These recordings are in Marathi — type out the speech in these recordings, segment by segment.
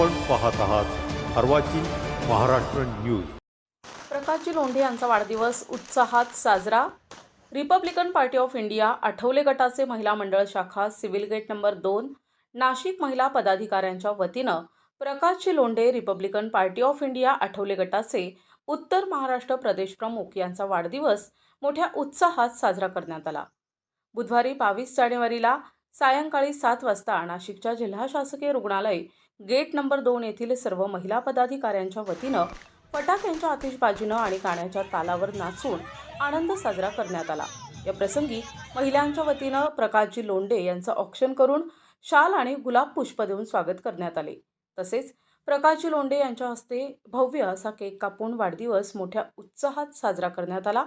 आपण पाहत आहात अर्वाचीन महाराष्ट्र न्यूज. प्रकाशजी लोंढे यांचा वाढदिवस उत्साहात साजरा. Republican party of India Athawale गटाचे महिला मंडळ शाखा सिव्हिल गेट नंबर दोन नाशिक महिला पदाधिकाऱ्यांच्या वतीनं Prakashji Londhe Republican party of India Athawale गटाचे उत्तर महाराष्ट्र प्रदेश प्रमुख यांचा वाढदिवस मोठ्या उत्साहात साजरा करण्यात आला. बुधवारी बावीस जानेवारीला सायंकाळी सात वाजता नाशिकच्या जिल्हा शासकीय रुग्णालय गेट नंबर दोन येथील सर्व महिला पदाधिकाऱ्यांच्या वतीनं फटाक्यांच्या आतिषबाजीनं आणि गाण्याच्या तालावर नाचून आनंद साजरा करण्यात आला. या प्रसंगी महिलांच्या वतीनं प्रकाशजी लोंडे यांचं औक्षण करून शाल आणि गुलाब पुष्प देऊन स्वागत करण्यात आले. तसेच प्रकाशजी लोंडे यांच्या हस्ते भव्य असा केक कापून वाढदिवस मोठ्या उत्साहात साजरा करण्यात आला.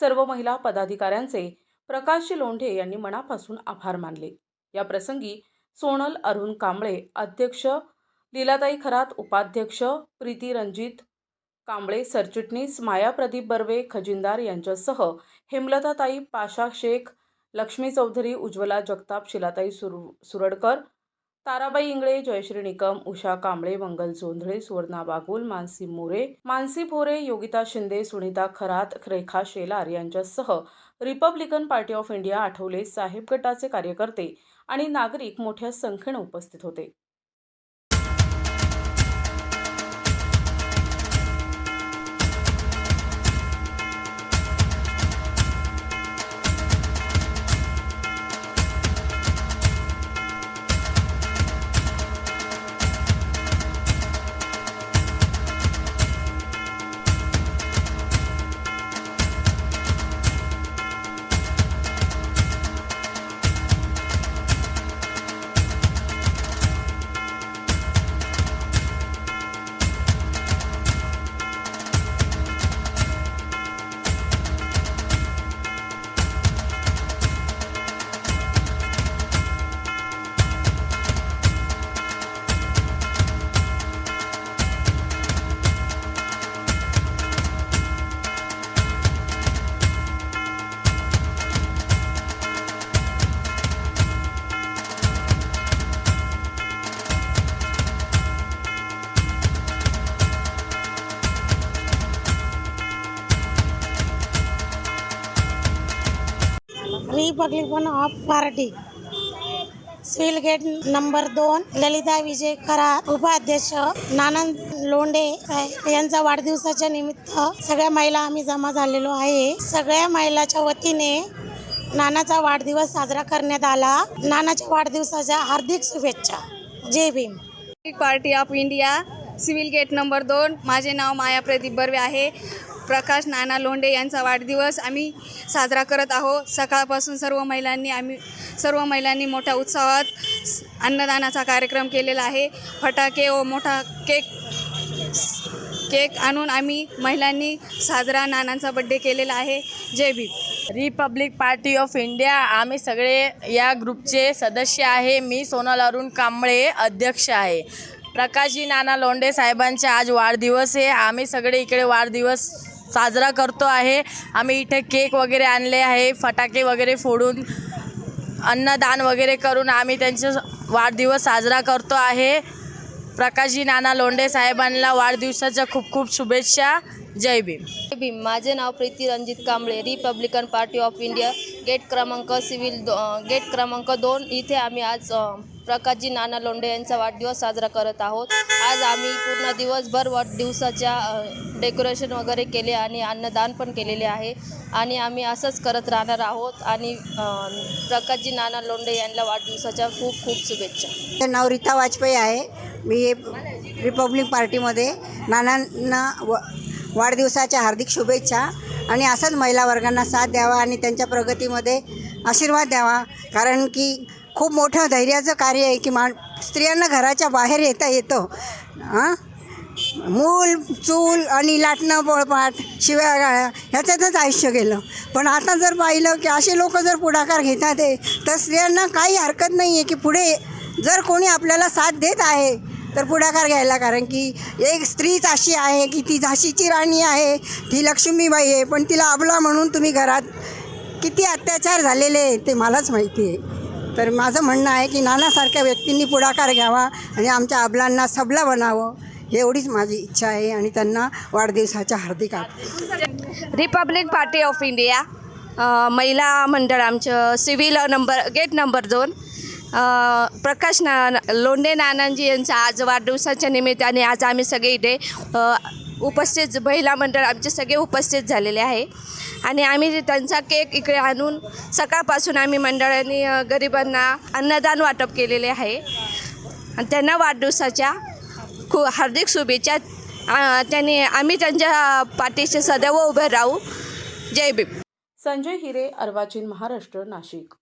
सर्व महिला पदाधिकाऱ्यांचे प्रकाश लोंढे यांनी मनापासून आभार मानले. या प्रसंगी सोनल अरुण कांबळे अध्यक्ष लीलाताई खरात उपाध्यक्ष प्रीती रणजित कांबळे सरचिटणीस माया प्रदीप बर्वे खजिनदार यांच्यासह हेमलताताई पाशा शेख लक्ष्मी चौधरी उज्ज्वला जगताप शिलाताई सुर सुरडकर ताराबाई इंगळे जयश्री निकम उषा कांबळे मंगल जोंधळे सुवर्णा बागुल मानसी मोरे मानसी भोरे योगिता शिंदे सुनीता खरात रेखा शेलार यांच्यासह Republican party of India Athawale साहेब गटाचे कार्यकर्ते आणि नागरिक मोठ्या संख्येनं उपस्थित होते. Republican of party civil gate number दोन ललिता विजय खरात उपाध्यक्ष नानंद लोंढे यांचा वाढदिवसाच्या निमित्त सगळ्या महिला आम्ही जमा झालेलो आहे. सगळ्या महिलाच्या वतीने नानाचा वाढदिवस साजरा करण्यात आला. नानाच्या वाढदिवसाच्या हार्दिक शुभेच्छा. जय Bhim. Party of India civil gate number दोन. माझे नाव माया प्रदीप बर्वे आहे. प्रकाश नाना लोंढे यांचा वाढदिवस आम्ही साजरा करत आहोत. सकाळपासून सर्व महिलांनी आम्ही सर्व महिलांनी मोठ्या उत्साहात अन्नदानाचा कार्यक्रम केलेला आहे. फटाके व मोठा केक केक आणून आम्ही महिलांनी साजरा नानांचा बड्डे केलेला आहे. जय Bhim. Republic party of India आम्ही सगळे या ग्रुपचे सदस्य आहे. मी सोनल अरुण कांबळे अध्यक्ष आहे. प्रकाशजी नाना लोंढे साहेबांचा आज वाढदिवस आहे. आम्ही सगळे इकडे वाढदिवस साजरा करतो आहे. आम्ही इथे केक वगैरे आणले आहे फटाके वगैरे फोडून अन्नदान वगैरे करून आम्ही त्यांचे वाढदिवस साजरा करतो आहे. प्रकाशजी नाना लोंढे साहेबांना वाढदिवसाच्या खूप खूप शुभेच्छा. जय भीम. जय भीम. माझे नाव Priti Ranjit Kamble Republican party of India gate क्रमांक सिव्हिल दो गेट क्रमांक दोन. इथे आम्ही आज प्रकाशजी नाना लोंढे यांचा वाढदिवस साजरा करत आहोत. आज आम्ही पूर्ण दिवसभर वाढदिवसाच्या डेकोरेशन वगैरे केले आणि अन्नदान पण केलेले आहे. आणि आम्ही असंच करत राहणार आहोत आणि प्रकाशजी नाना लोंढे यांना वाढदिवसाच्या खूप खूप शुभेच्छा. माझं नाव रीता वाजपेयी आहे. मी रिपब्लिक पार्टीमध्ये नानांना व वाढदिवसाच्या हार्दिक शुभेच्छा आणि असंच महिला वर्गांना साथ द्यावा आणि त्यांच्या प्रगतीमध्ये आशीर्वाद द्यावा. कारण की खूप मोठं धैर्याचं कार्य आहे की मा स्त्रियांना घराच्या बाहेर येता येतं. हां? मूल चूल आणि लाटणं पोळपाट शिव्या गाळ्या ह्याच्यातच आयुष्य गेलं. पण आता जर पाहिलं की असे लोक जर पुढाकार घेतात आहे तर स्त्रियांना काही हरकत नाही आहे की पुढे जर कोणी आपल्याला साथ देत आहे तर पुढाकार घ्यायला कारण की एक स्त्रीच अशी आहे की ती झाशीची राणी आहे ती लक्ष्मीबाई आहे पण तिला अबला म्हणून तुम्ही घरात किती अत्याचार झालेले ते मलाच माहिती आहे. तर माझं म्हणणं आहे की नानासारख्या व्यक्तींनी पुढाकार घ्यावा आणि आमच्या आबलांना सबला बनावं एवढीच माझी इच्छा आहे आणि त्यांना वाढदिवसाच्या हार्दिक रिपब्लिक पार्टी ऑफ इंडिया महिला मंडळ आमचं सिव्हिल नंबर गेट नंबर दोन. प्रकाश ना लोंढे नानांजी यांचा आज वाढदिवसाच्या निमित्ताने आज आम्ही सगळे इथे उपस्थित महिला मंडळ आमचे सगळे उपस्थित झालेले आहे. आणि आम्ही त्यांचा केक इकडे आणून सकाळपासून आम्ही मंडळाने गरिबांना अन्नदान वाटप केलेले आहे. आणि त्यांना वाढदिवसाच्या खूप हार्दिक शुभेच्छा त्यांनी आम्ही त्यांच्या पाठीशी सदैव उभे राहू. जय भीम. संजय हिरे अर्वाचीन महाराष्ट्र नाशिक.